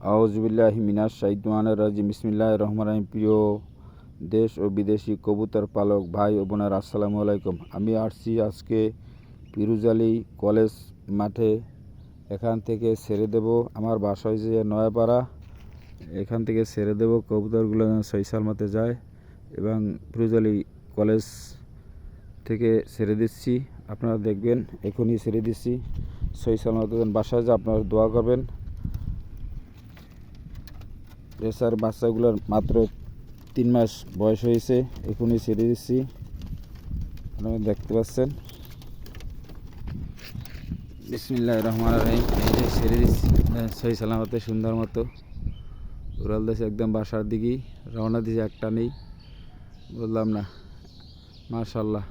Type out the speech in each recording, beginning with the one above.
আউজবিল্লাহ মিনাস শাহিদানের রাজি বিসমিল্লাহ রহমান রহিম। প্রিয় দেশ ও বিদেশি কবুতর পালক ভাই ও বোনের, আসসালামু আলাইকুম। আমি আসছি আজকে পিরুজালি কলেজ মাঠে। এখান থেকে ছেড়ে দেব। আমার বাসা হয়েছে নয়াপাড়া। এখান থেকে ছেড়ে দেব। কবুতরগুলো যেন সই সালমাতে যায়। এবং পিরুজালি কলেজ থেকে ছেড়ে দিচ্ছি। আপনারা দেখবেন, এখনই ছেড়ে দিচ্ছি। সালমাতে যেন। বাসায় যে আপনারা দোয়া করবেন। রেসার বাচ্চাগুলোর মাত্র তিন মাস বয়স হয়েছে, এখনই ছেড়ে দিচ্ছি। আপনারা দেখতে পাচ্ছেন। বিসমিল্লাহ রহমান রহিম। এই যে ছেড়ে দিচ্ছি সহি সালামতে সুন্দর মতো। উড়াল দেশে একদম বাসার দিকেই, রওনা দিয়েছে একটা নেই। বললাম না, মাশাল্লাহ,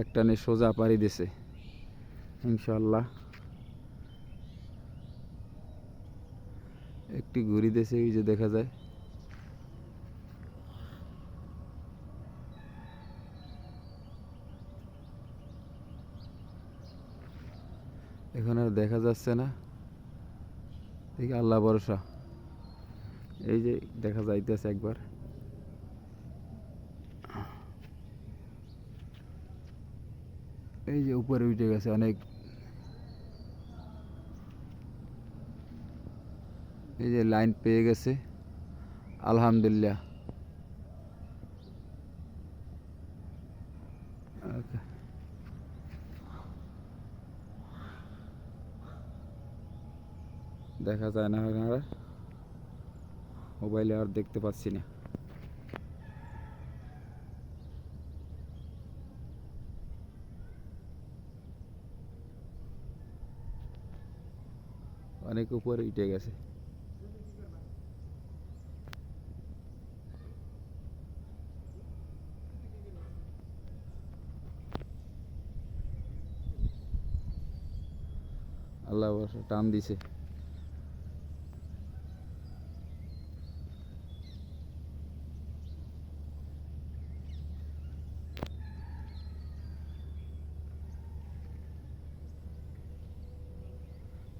একটা নেই, সোজা পাড়ি দিছে ইনশাল্লাহ। একটি ঘুরি দেশে ওই যে দেখা যায়। এখন আর দেখা যাচ্ছে না। দেখি আল্লাহ ভরসা। এই যে দেখা যাইতেছে একবার। এই যে উপরে উঠে গেছে অনেক এই যে লাইন পেয়ে গেছে। আলহামদুলিল্লাহ। দেখা যায় না আর মোবাইলে আর দেখতে পাচ্ছি না। অনেক উপরে উঠে গেছে। আল্লাহ ভরসা টান দিছে।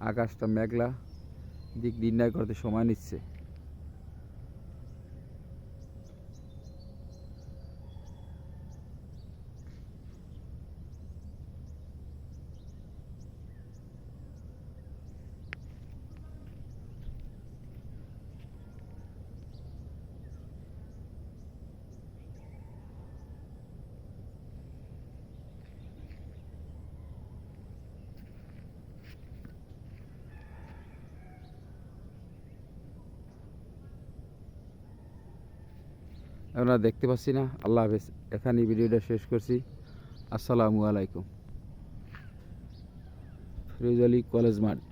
আকাশটা মেঘলা দিক নির্ণয় করতে সময় নিচ্ছে। আমরা দেখতে পাচ্ছি না। আল্লাহ হাফেজ, এখানেই ভিডিওটা শেষ করছি। আসসালামু আলাইকুম। ফিরোজ আলী কলেজ মাঠ।